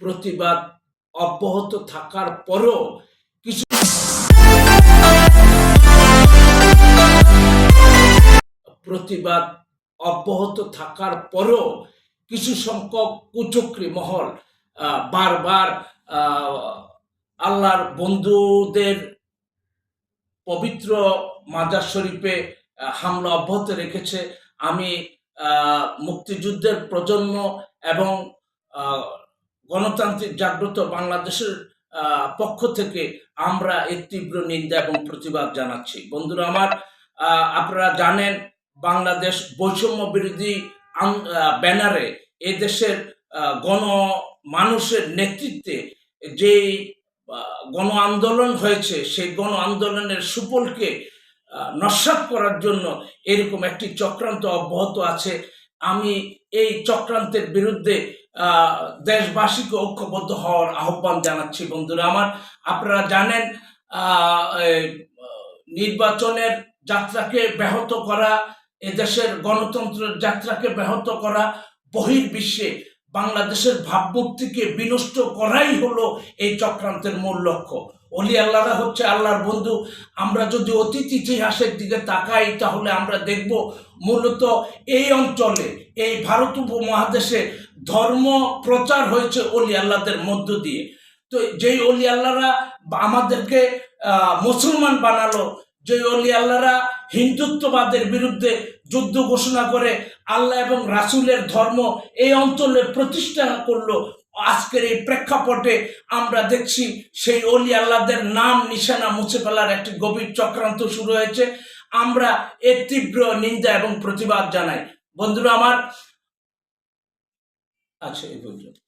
প্রতিবাদ অব্যাহত থাকার পরেও কিছু প্রতিবাদ অব্যাহত থাকার পরেও কিছু সংখ্যক কুচক্রী মহল বারবার আল্লাহর বন্ধুদের পবিত্র মাজার শরীফে হামলা অব্যাহত রেখেছে। আমি মুক্তিযুদ্ধের প্রজন্ম এবং গণতান্ত্রিক জাগ্রত বাংলাদেশের পক্ষ থেকে আমরা এর তীব্র নিন্দা এবং প্রতিবাদ জানাচ্ছি। বন্ধুরা আমার আপনারা জানেন বাংলাদেশ বৈষম্য বিরোধী ব্যানারে এদেশের গণ মানুষের নেতৃত্বে আহ, গণ আন্দোলন হয়েছে সেই গণ আন্দোলনের সুফলকে নস্যাৎ করার জন্য এরকম একটি চক্রান্ত অব্যাহত আছে। আমি এই চক্রান্তের বিরুদ্ধে দেশবাসীকে ঐক্যবদ্ধ হওয়ার আহ্বান জানাচ্ছি বন্ধুরা। আমার আপনারা জানেন নির্বাচনের যাত্রাকে ব্যাহত করা, এদেশের গণতন্ত্রের যাত্রাকে ব্যাহত করা, বহির্বিশ্বে বাংলাদেশের ভাবমূর্তিকে বিনষ্ট করাই হলো এই চক্রান্তের মূল লক্ষ্য। অলি আল্লাহরা হচ্ছে আল্লাহর বন্ধু। আমরা যদি অতীত ইতিহাসের দিকে তাকাই, তাহলে আমরা দেখব মূলত এই অঞ্চলে, এই ভারত উপমহাদেশে ধর্ম প্রচার হয়েছে অলি আল্লাহদের মধ্য দিয়ে। তো যেই অলি আল্লাহরা আমাদেরকে মুসলমান বানালো যে অলি আল্লাহরা হিন্দুত্ববাদের বিরুদ্ধে যুদ্ধ ঘোষণা করে আল্লাহ এবং রাসূলের ধর্ম এই অঞ্চলে প্রতিষ্ঠা করল আজকের এই প্রেক্ষাপটে আমরা দেখছি সেই অলি আল্লাহদের নাম নিশানা মুছে ফেলার একটি গভীর চক্রান্ত শুরু হয়েছে। আমরা এর তীব্র নিন্দা এবং প্রতিবাদ জানাই। বন্ধুরা আমার আচ্ছা এই পর্যন্ত।